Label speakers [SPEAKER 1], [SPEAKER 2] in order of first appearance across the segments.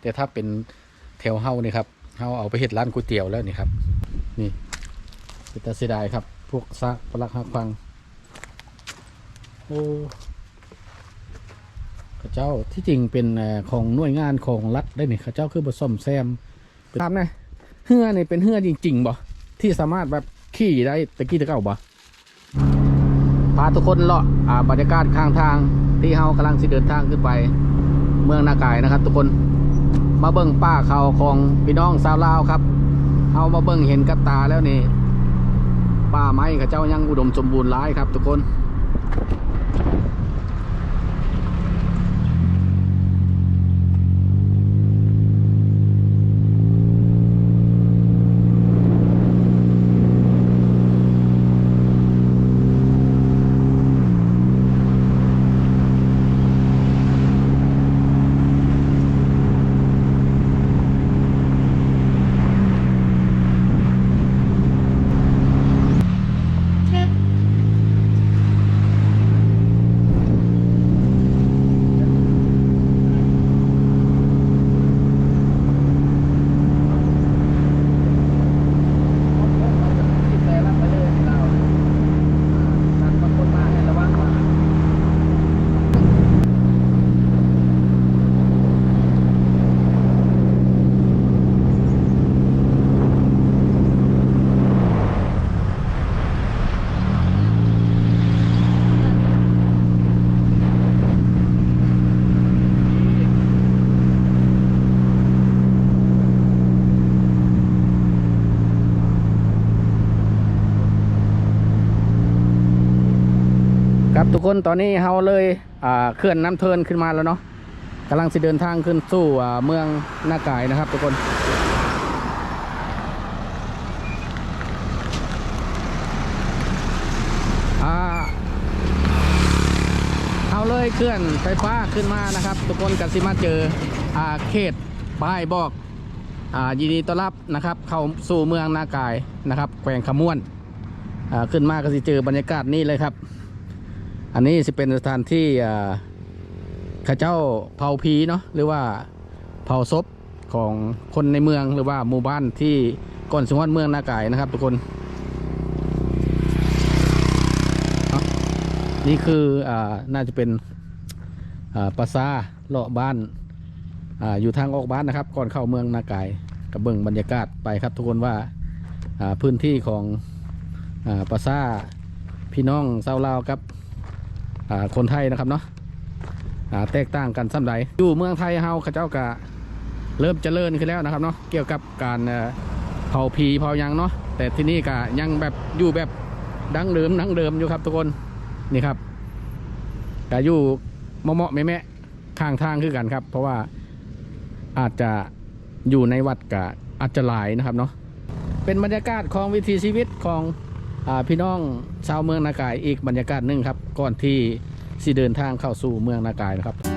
[SPEAKER 1] แต่ถ้าเป็นแถวเฮานี่ครับเฮาเอาไปเฮ็ดร้านก๋วยเตี๋ยวแล้วนี่ครับ นี่เป็นตาเสียดายครับ พวกซะปลักหักฟังโอ้ข้าเจ้าที่จริงเป็นของหน่วยงานของรัฐได้นี่ข้าเจ้าคือบ่ซ่อมแซมตามนะเฮือนี่เป็นเฮือจริงๆบ่ที่สามารถแบบขี่ได้ตะกี้ตะเก้าบ่พาทุกคนเลาะอ่าบรรยากาศข้างทางที่เฮากำลังสิเดินทางขึ้นไปเมืองนากายนะครับ ทุกคน มาเบิ้งป้าเขาของพี่น้องชาวลาวครับเอามาเบิ้งเห็นกับตาแล้วนี่ป้าไม้เขาเจ้ายังอุดมสมบูรณ์ร้ายครับ ทุกคน ครับทุกคนตอนนี้เฮาเลยเคลื่อนน้ำเทินขึ้นมาแล้วเนาะกำลังสิเดินทางขึ้นสู่เมืองหน้ากายนะครับ ทุกคนเอาเลยเคลื่อนไฟฟ้าขึ้นมานะครับ ทุกคนกันสิมาเจออาเขตป้ายบอกอ่ายินดีต้อนรับนะครับ เข้าสู่เมืองหน้ากายนะครับ แขวงขมวนอาขึ้นมาก็สิเจอบรรยากาศนี่เลยครับ อันนี้จะเป็นสถานที่ข้าเจ้าเผาผีเนาะหรือว่าเผาศพของคนในเมืองหรือว่าหมู่บ้านที่ก่อนสงวนเมืองนากายนะครับ ทุกคน นี่คืออ่าน่าจะเป็นอ่าปราสาทเลาะบ้านอ่าอยู่ทางออกบ้านนะครับ ก่อนเข้าเมืองนากายกับเบิ่งบรรยากาศไปครับ ทุกคนว่าอ่าพื้นที่ของอ่าปราสาทพี่น้องชาลาวครับ คนไทยนะครับเนาะแตกต่างกันสัมใดอยู่เมืองไทยเฮาเขาเจ้าก็เริ่มเจริญขึ้นแล้วนะครับเนาะเกี่ยวกับการเผาผีเผายังเนาะแต่ที่นี่ก็ยังแบบอยู่แบบดั้งเดิมดั้งเดิมอยู่ครับทุกคนนี่ครับก็อยู่เหมาะๆแม่ข้างทางคือกันครับ เพราะว่าอาจจะอยู่ในวัดก็อาจจะหลายนะครับเนาะเป็นบรรยากาศของวิถีชีวิตของ พี่น้องชาวเมืองนากายอีกบรรยากาศหนึ่งครับ ก่อนที่สิเดินทางเข้าสู่เมืองนากายนะครับ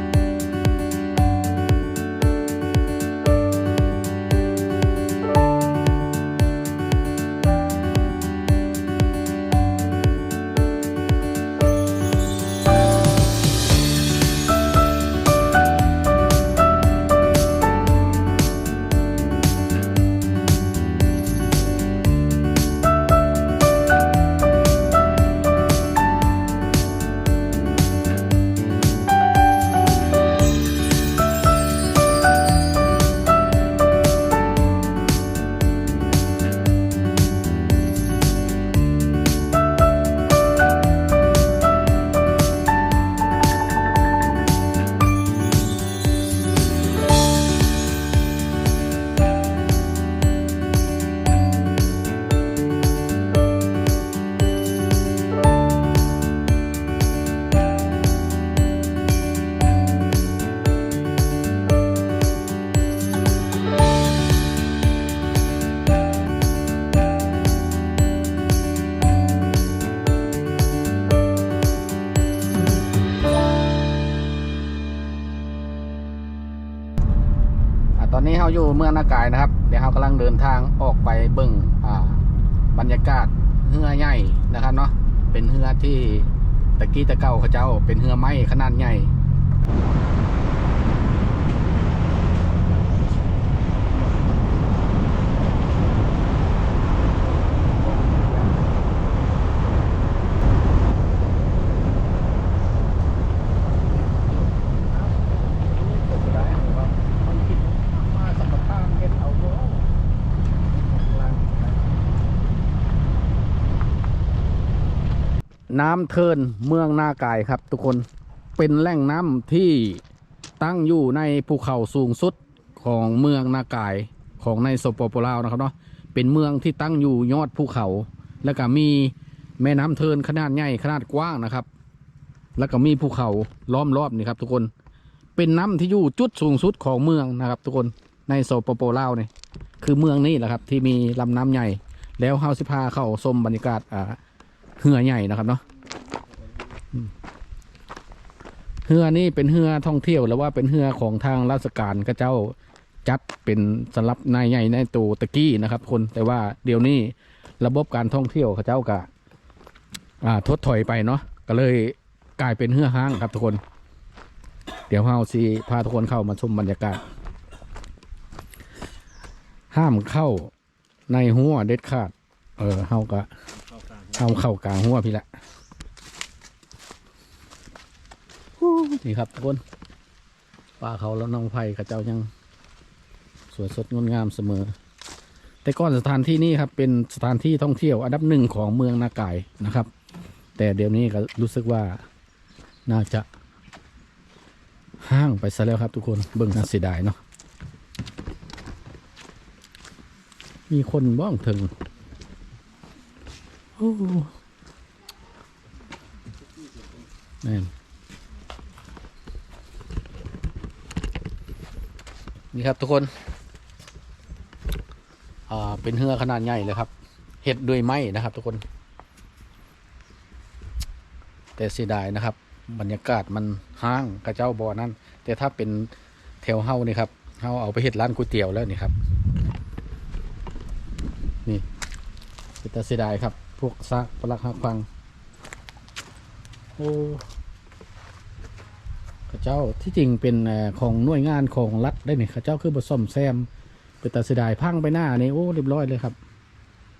[SPEAKER 1] เมืองนากายนะครับ เดี๋ยวเรากำลังเดินทางออกไปเบิ่งบรรยากาศเฮือใหญ่นะครับเนาะเป็นเฮือที่ตะกี้ตะเก้าเขาเจ้า เป็นเฮือไม้ขนาดใหญ่ น้ำเทินเมืองนากายครับ ทุกคนเป็นแหล่งน้ำที่ตั้งอยู่ในภูเขาสูงสุดของเมืองนากายของในสปปลาวนะครับเนาะเป็นเมืองที่ตั้งอยู่ยอดภูเขา แล้วก็มีแม่น้ำเทินขนาดใหญ่ขนาดกว้างนะครับ แล้วก็มีภูเขาล้อมรอบนี่ครับ ทุกคนเป็นน้ำที่อยู่จุดสูงสุดของเมืองนะครับ ทุกคนในสปปลาวนี่คือเมืองนี้แหละครับ ที่มีลำน้ำใหญ่ แล้วเฮาสิพาเข้าชมบรรยากาศอ่าเหือใหญ่นะครับเนาะอืม เหือนี่เป็นเหือท่องเที่ยวแล้วว่าเป็นเหือของทางราชการก็เจ้าจัดเป็นสำหรับนายใหญ่ในตัวตะกี้นะครับ คนแต่ว่าเดี๋ยวนี้ระบบการท่องเที่ยวเขาเจ้าก็อ่าทดถอยไปเนาะก็เลยกลายเป็นเหือห้างครับทุกคน เดี๋ยวเฮาสิพาทุกคนเข้ามาชมบรรยากาศ ห้ามเข้าในหัวเด็ดขาด เออเฮาก็เอาเข้ากลางหัวพี่ละฮู้ นี่ครับทุกคนป่าเขาแล้วน้องไผ่กับเจ้ายัง สวยสดงดงามเสมอ แต่ก่อนสถานที่นี้ครับเป็นสถานที่ท่องเที่ยวอันดับหนึ่งของเมืองนาไกานะครับ แต่เดี๋ยวนี้ก็รู้สึกว่าน่าจะห้างไปซะแล้วครับทุกคนเบิ่งน่าเสียดายเนาะมีคนบ้องถึงโอ้แม่ นี่ครับทุกคน อ่า เป็นเหือขนาดใหญ่เลยครับ เห็ดด้วยไม้นะครับ ทุกคน แต่เสียดายนะครับ บรรยากาศมันห้างกระเจ้าบ่อนั่น แต่ถ้าเป็นแถวเฮานี่ครับ เฮาเอาไปเห็ดร้านก๋วยเตี๋ยวแล้วนี่ครับ นี่เตาเสียดายครับ พวกซากปลักหักฟัง โอ้ ข้าเจ้าที่จริงเป็นของหน่วยงานของรัฐได้นี่ข้าเจ้าคือบซ่อมแซมเป็นตาเสียดายพังไปหน้านี่โอ้เรียบร้อยเลยครับ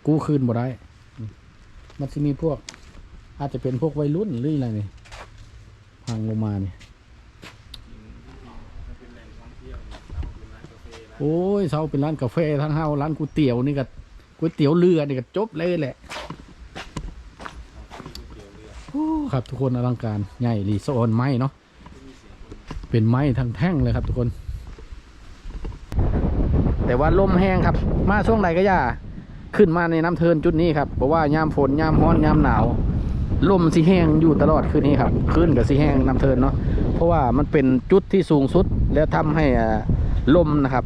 [SPEAKER 1] กู้คืนบ่ได้ มันจะมีพวก อาจจะเป็นพวกวัยรุ่นหรืออะไรนี่พังลงมานี่โอ้ยเซาเป็นร้านกาแฟทั้งเฮาร้านก๋วยเตี๋ยวนี่ก็ก๋วยเตี๋ยวเรือนี่ก็จบเลยแหละครับทุกคนอลังการใหญ่รีโซนไม้เนาะ เป็นไม้ทั้งแท่งเลยครับทุกคน แต่ว่าลมแห้งครับ มาช่วงไหนก็อย่า ขึ้นมาในน้ำเทินจุดนี้ครับเพราะว่ายามฝนยามร้อนยามหนาวลมสีแห้งอยู่ตลอดคืนนี้ครับขึ้นกับสีแห้งน้ำเทินเนาะเพราะว่ามันเป็นจุดที่สูงสุดแล้วทำให้อ่าลมนะครับ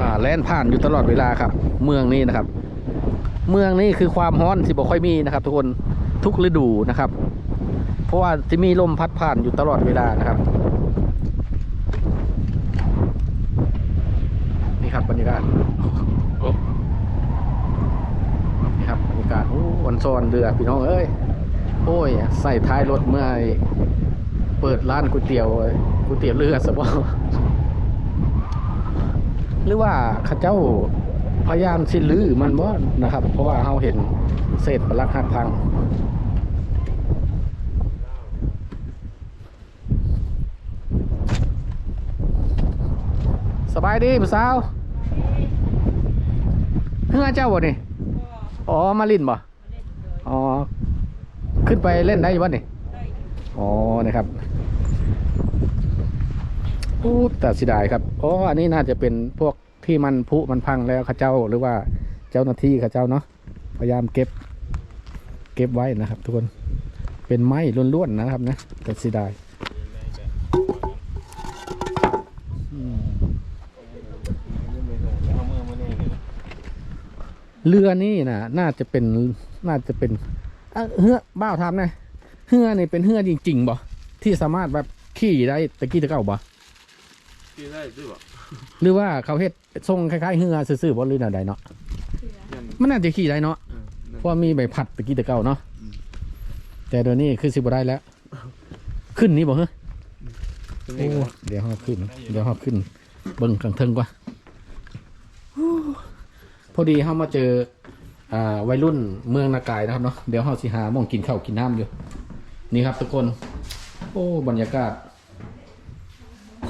[SPEAKER 1] อ่าแล่นผ่านอยู่ตลอดเวลาครับ เมืองนี้นะครับ เมืองนี้คือความร้อนที่บ่ค่อยมีนะครับ ทุกคนทุกฤดูนะครับ เพราะว่าจะมีลมพัดผ่านอยู่ตลอดเวลานะครับ ครับบรรยากาศโอ้นี่ครับบรรยากาศโอ้วันซอนเรือพี่น้องเอ้ยโอ้ยใส่ท้ายรถเมื่อไอ้เปิดร้านก๋วยเตี๋ยวก๋วยเตี๋ยวเรือสบอหรือว่าเข้าเจ้าพยายามสิลือมันบ่นะครับ เพราะว่าเราเห็นเศษปลักหักพังสบายดีผู้สาว เฮือเจ้าบ่นี่อ๋อมาลินบ่อ๋อขึ้นไปเล่นได้อยู่บ่นี่อ๋อนะครับโอ้แต่เสิดายครับอ๋ออันนี้น่าจะเป็นพวกที่มันผุมันพังแล้วข้าเจ้าหรือว่าเจ้าหน้าที่ข้าเจ้าเนาะพยายามเก็บ เก็บไว้นะครับ ทุกคนเป็นไม้ล้วนๆนะครับนะแต่เสิดายอืม เรือนี่นะน่าจะเป็นน่าจะเป็นเอ้าเฮือบ้าวทำนะเฮือนี่เป็นเฮือจริงๆบ่ที่สามารถแบบขี่ได้ตะกี้ตะเก่าบ่
[SPEAKER 2] ที่ได้ด้วยบ่
[SPEAKER 1] หรือว่าเขาเฮ็ดทรงคล้ายๆเฮือซื่อๆบ่หรือแนวใดเนาะมันน่าจะขี่ได้เนาะเพราะว่ามีใบพัดตะกี้ตะเก่าเนาะแต่เดี๋ยวนี้คือสิบ่ได้แล้ว ขึ้นนี่บ่เฮ้ยโอ้เดี๋ยวเฮาขึ้น เดี๋ยวเฮาขึ้น เบิ่งข้างเทิงกว่าโอ้ พอดีเฮามาเจออ่าวัยรุ่นเมืองนากายนะครับเนาะเดี๋ยวเฮาสิหาหมองกินข้าวกินน้ำอยู่ นี่ครับทุกคน โอ้บรรยากาศ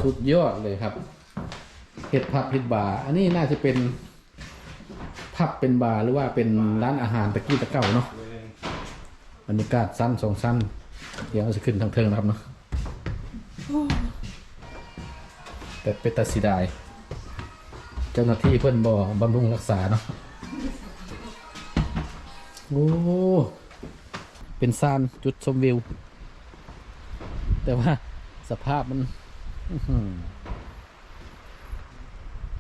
[SPEAKER 1] สุดยอดเลยครับเห็ดผับเห็ดบาร์อันนี้น่าจะเป็นผับเป็นบาร์หรือว่าเป็นร้านอาหารตะกี้ตะเก่าเนาะบรรยากาศสั้นสองสั้น เดี๋ยวเราจะขึ้นทางเทิงนะครับเนาะแต่เป็นตาสีดาย เจ้าหน้าที่เพื่อนบ่บำรุงรักษาเนาะโอ้เป็นซานจุดชมวิว แต่ว่าสภาพมัน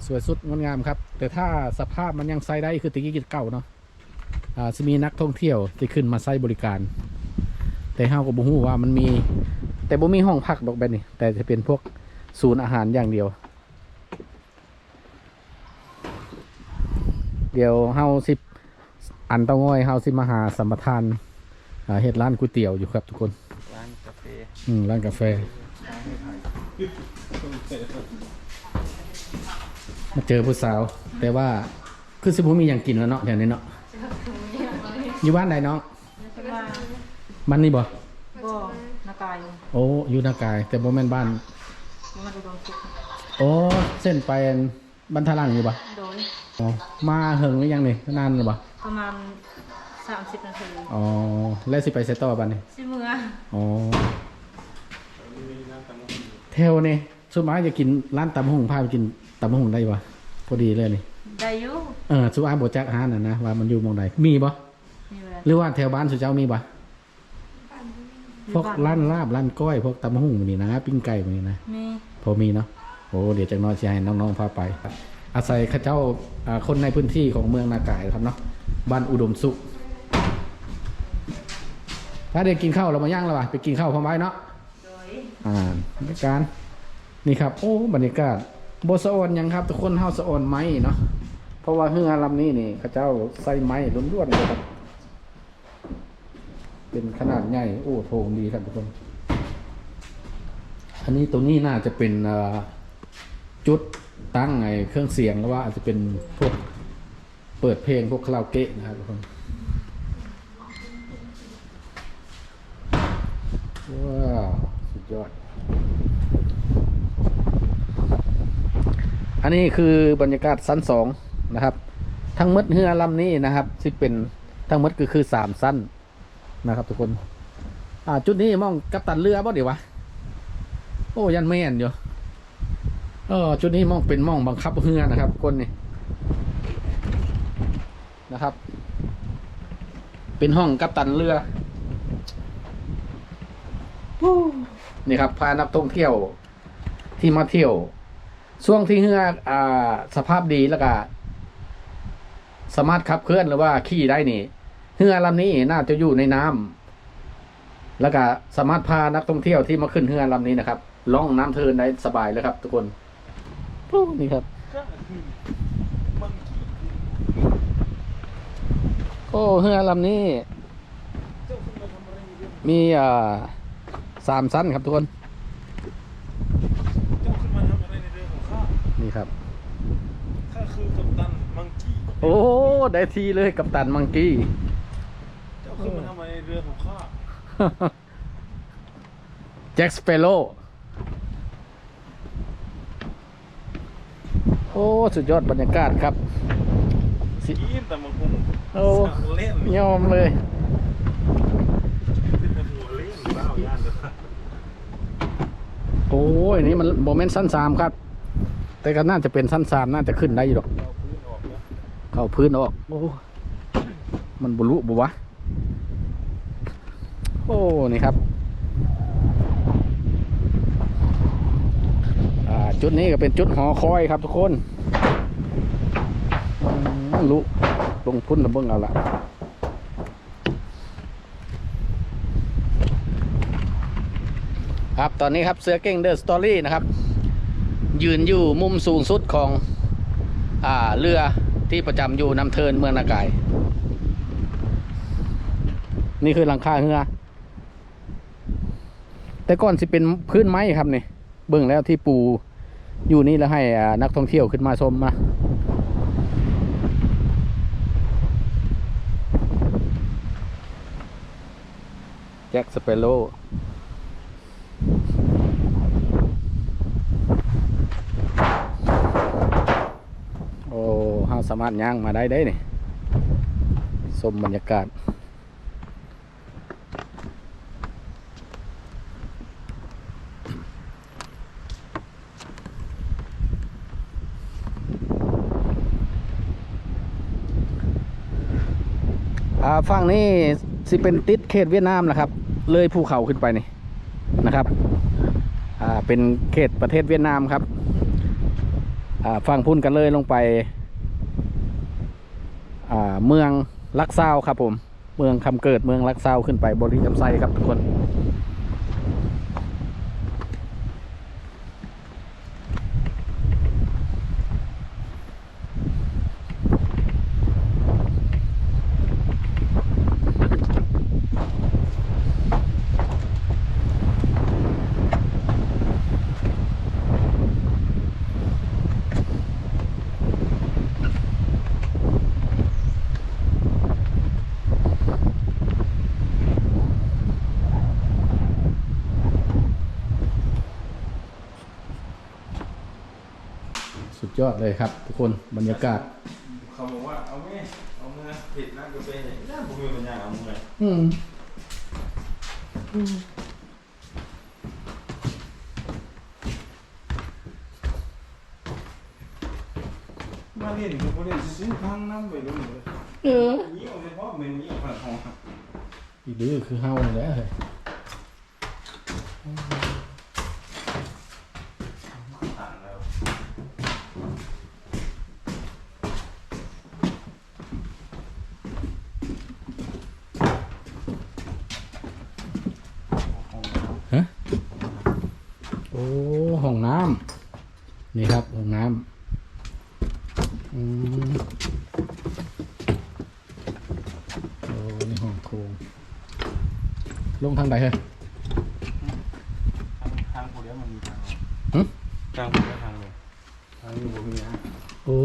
[SPEAKER 1] สวยสุดงดงามครับ แต่ถ้าสภาพมันยังใช้ได้คือตะกี้กิจเก่าเนาะอ่าจะมีนักท่องเที่ยวที่ขึ้นมาใช้บริการ แต่เฮาก็บ่ฮู้ว่ามันมี แต่บ่มีห้องพักดอกแบบนี้แต่จะเป็นพวกศูนย์อาหารอย่างเดียว เดี๋ยวเฮาสิอันเตาง้อยเฮาสิมาหาสัมปทานอ่าเฮ็ดร้านก๋วยเตี๋ยวอยู่ครับทุกคน
[SPEAKER 2] ร้านกาแฟ
[SPEAKER 1] อืมร้านกาแฟ มาเจอผู้สาว แต่ว่าคือสิบ่มีหยังกินแล้วเนาะเดี๋ยวนี้เนาะ อยู่บ้านใดเนาะ
[SPEAKER 3] ใช่ว่า
[SPEAKER 1] บ้านนี้บ่
[SPEAKER 3] บ่นากาย
[SPEAKER 1] โอ้อยู่นากาย แต่บ่แม่นบ้าน
[SPEAKER 3] มันอุดมสุข
[SPEAKER 1] โอ้เส้นไปบรรทลังอยู่บ่
[SPEAKER 3] โดย
[SPEAKER 1] อ๋อมาเหิงหรือยังนี่นานหรือบ่
[SPEAKER 3] ประมาณ30นาที
[SPEAKER 1] อ๋อแล้วสิไปเซตต่อบัดนี้
[SPEAKER 3] สิเมื่อ
[SPEAKER 1] อ๋อเทวนี่สุดมากจะกินร้านตำหงพาไปกินตำหงได้บ่พอดีเลยนี่
[SPEAKER 3] ได้อยู่
[SPEAKER 1] เออสุอาบ่จักอาหารน่ะนะว่ามันอยู่หมองใดมีบ่
[SPEAKER 3] มีเวลา
[SPEAKER 1] หรือว่าแถวบ้านสุเจ้ามีบ่พวก
[SPEAKER 3] อยู่
[SPEAKER 1] ร้านลาบร้านก้อย พวกตำหงนี่นะ ปิ้งไก่พวกนี้นะ
[SPEAKER 3] มี
[SPEAKER 1] พอมีเนาะโอ้เดี๋ยวจักหน้อยสิให้น้องๆพาไป อาศัยข้าเจ้าคนในพื้นที่ของเมืองนากายครับเนาะบ้านอุดมสุข ถ้าเด็กกินข้าวเรามาย่างแล้ววะไปกินข้าวพร้อมไว้เนาะอ่าบรรยากาศนี่ครับ โอ้บรรยากาศโบสะออนยังครับ ทุกคนเฮาสะออนไม้เนาะเพราะว่าเฮือลำนี้นี่ข้าเจ้าใส่ไม้ล้วนๆเลยครับ เป็นขนาดใหญ่โอ้โถงดีครับทุกคน อันนี้ตรงนี้น่าจะเป็นจุด ตั้งไอเครื่องเสียงแล้วว่าอาจจะเป็นพวกเปิดเพลงพวกคาราโอเกะนะครับทุกคนว้าวสุดยอด อันนี้คือบรรยากาศสั้นสองนะครับ ทั้งมดเรือลำนี้นะครับที่เป็นทั้งมดก็คือสามสั้นนะครับ ทุกคน อ่าจุดนี้มองกัปตันเรือบ่เดี๋ยววะ โอ้ยันแม่นอยู่ ออจุดนี้มองเป็นมองบังคับเรือนะครับคนนี่นะครับ เป็นห้องกัปตันเรือนี่ครับพานักท่องเที่ยวที่มาเที่ยว ช่วงที่เรืออ่า สภาพดีแล้วก็สามารถขับเคลื่อนหรือว่าขี่ได้นี่เรือลำนี้น่าจะอยู่ในน้ำแล้วก็สามารถพานักท่องเที่ยวที่มาขึ้นเรือลำนี้นะครับล่องน้ำเทินได้สบายเลยครับ ทุกคน โอ้นี่ครับ โอ้เรือลำนี้ มีอ่าสามชั้นครับทุกคน
[SPEAKER 2] เจ้าขึ้นมาทำอะไรในเรือของข้า
[SPEAKER 1] นี่ครับ
[SPEAKER 2] ข้าคือกัปตันมังกี้
[SPEAKER 1] โอ้ ได้ทีเลยกับตันมังกี้
[SPEAKER 2] เจ้าขึ้นมาทำอะไรในเรือของข้า
[SPEAKER 1] แจ็คสเปโร่ โอ้สุดยอดบรรยากาศครับสิ
[SPEAKER 2] กินแต่มันคง
[SPEAKER 1] โอ้
[SPEAKER 2] สั่งเล่น
[SPEAKER 1] ยอมเลย
[SPEAKER 2] เป็นหัวเล่นเปล่าย่านเลย
[SPEAKER 1] โอ้ยนี่มันโมเมนต์สั้นสามครับ แต่ก็น่าจะเป็นสั้นสามน่าจะขึ้นได้อยู่หรอก
[SPEAKER 2] เอาพื้นออกแล้ว
[SPEAKER 1] เข้าพื้นออกโอ้มันบุรุบุวะ โอ้ นี่ครับ อ่า จุดนี้ก็เป็นจุดหอคอยครับทุกคนลุลงพุ่นระเบิ้งเอาละครับตอนนี้ครับเสือเก่งเดอะสตอรี่นะครับ ยืนอยู่มุมสูงสุดของอ่าเรือที่ประจำอยู่นำเทินเมืองนากาย นี่คือหลังคาเรือแต่ก่อนสิเป็นพื้นไม้ครับนี่เบิ่งแล้วที่ปู อยู่นี่แล้วให้นักท่องเที่ยวขึ้นมาชมมาแจ็คสเปโร่โอ้เฮาสามารถย่างมาได้ได้นี่ชมบรรยากาศ อ่าฝั่งนี้สิเป็นติดเขตเวียดนามนะครับ เลยภูเขาขึ้นไปนี่นะครับอ่าเป็นเขตประเทศเวียดนามครับอ่าฝั่งพุ่นกันเลยลงไปอ่าเมืองลักซาวครับผมเมืองคำเกิดเมืองลักซาวขึ้นไปบริจำไซครับทุกคน ยอดเลยครับ ทุกคนบรรยากาศ
[SPEAKER 2] เขาบอกว่าเอาแม่เอาเมื่อผิดนั่นก็เป็นอย่างนี้ผมมีปัญญาเอาเมื่อ
[SPEAKER 1] อืม
[SPEAKER 2] มาเรียนก็บ่ได้ซื้อทางน้ำไปเลย
[SPEAKER 1] เออ
[SPEAKER 2] นี่เอาเฉพาะเมนูผ่านห้อง
[SPEAKER 1] อีดื้อคือเฮาเลยแหละเฮ้ย
[SPEAKER 2] ต่างแล้ว
[SPEAKER 1] ฮะโอ้ห้องน้ำนี่ครับห้องน้ำอืมโอ้นี่ห้องโถง ลงทางใดเฮ้ย
[SPEAKER 2] ทางผู้เดียวมันมีทาง
[SPEAKER 1] หึ
[SPEAKER 2] ทางผู้เดียวทางเลยทางนี้บ่มีนะ
[SPEAKER 1] โอ้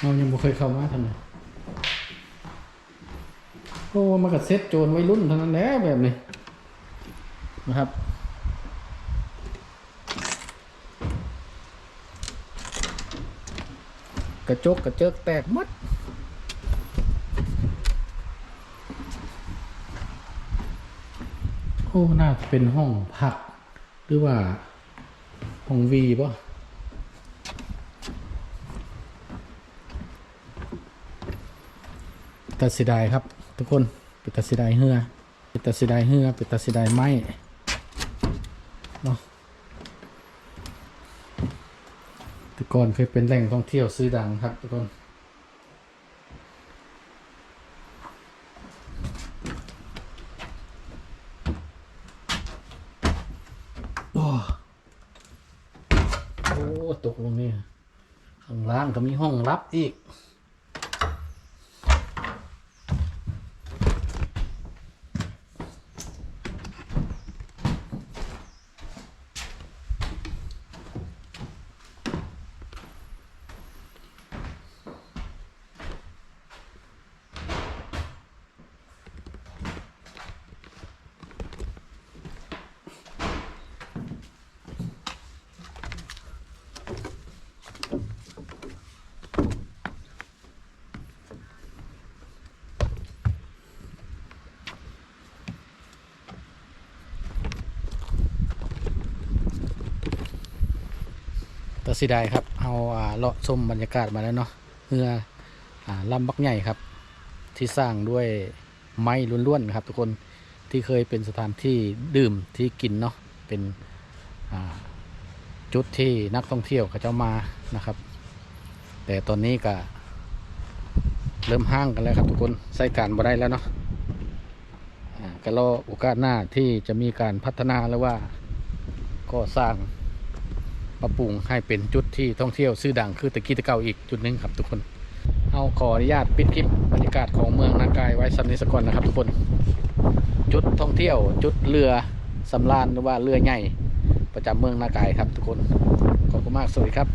[SPEAKER 1] เรายังบ่เคยเข้ามาทางไหนโอ้มันก็เซ็ตโจรวัยรุ่นเท่านั้นแหละแบบนี้นะครับกระจกกระเจิกแตกหมด อ้น่าจะเป็นห้องพัก หรือว่า ห้องวีป่ะตัดสิดายครับ ทุกคนเป็นตัดสิดายเหือเป็นตัดสิดายเหือเป็นตัดสิดายไม้เนาะแต่ก่อนเคยเป็นแหล่งท่องเที่ยวซื้อดังครับทุกคน โอ้โอ้ตกลงนี่ข้างล่างก็ มีห้องรับอีก ตัดสิได้ครับเอาอ่าเลาะชมบรรยากาศมาแล้วเนาะเรืออ่าลำบักใหญ่ครับ ที่สร้างด้วยไม้ล้วนๆครับ ทุกคนที่เคยเป็นสถานที่ดื่มที่กินเนาะเป็นอ่าจุดที่นักท่องเที่ยวเขาจ้ามานะครับ แต่ตอนนี้ก็เริ่มห้างกันแล้วครับทุกคนใช้การบ่ได้แล้วเนาะอ่าก็รอโอกาสหน้าที่จะมีการพัฒนาแล้วว่าก็สร้าง ปรับปรุงให้เป็นจุดที่ท่องเที่ยวชื่อดังคือตะกี้ตะเก่าอีกจุดหนึงครับทุกคนเอาขออนุญาตปิดคลิปบรรยากาศของเมืองนากายไว้สำนิสก่อนนะครับ ทุกคน จุดท่องเที่ยว จุดเรือสำราญหรือว่าเรือใหญ่ประจำเมืองนากายครับทุกคนขอบคุณมากสวัสดีครับ